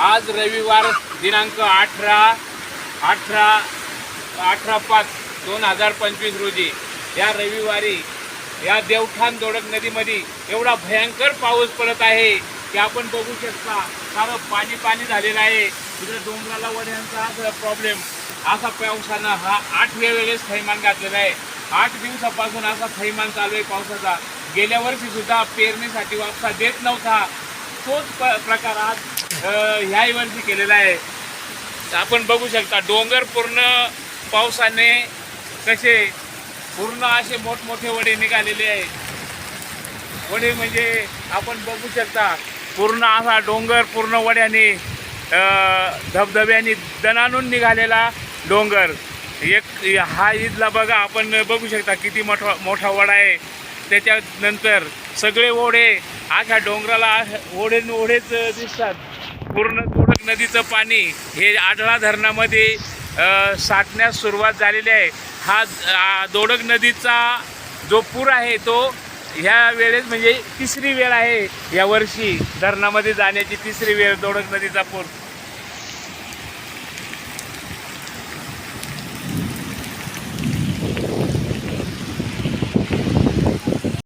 आज रविवार दिनांक अठरा अठरा अठरा पाच दोन हजार पंचवीस रोजी या रविवारी या देवठाण दोडक नदीमध्ये एवढा भयंकर पाऊस पडत आहे की आपण बघू शकता सारं पाणी पाणी झालेलं आहे. तिकडे डोंगराला वड्यांचा असा प्रॉब्लेम असा पावसानं हा आठव्या वेळेस थैमान घातलेला आहे. आठ दिवसापासून असा थैमान चालू आहे पावसाचा. गेल्या वर्षी सुद्धा पेरणीसाठी वापसा देत नव्हता. तोच प- प्रकार आज ह्या ह्याही केलेला आहे. आपण बघू शकता डोंगर पूर्ण पावसाने कसे पूर्ण असे मोठमोठे वडे निघालेले आहेत. वडे म्हणजे आपण बघू शकता पूर्ण असा डोंगर पूर्ण वड्याने धबधब्याने दणानून निघालेला डोंगर. एक हा ईदला बघा आपण बघू शकता किती मोठा मोठा वडा आहे. त्याच्यानंतर सगळे ओढे अशा डोंगराला ओढे ओढेच दिसतात. पूर्ण दोडक नदीचं पाणी हे आढळा धरणामध्ये साठण्यास सुरुवात झालेली आहे. हा दोडक नदीचा जो पूर आहे तो ह्या वेळेस म्हणजे तिसरी वेळ आहे या वर्षी धरणामध्ये जाण्याची तिसरी वेळ दोडक नदीचा पूर.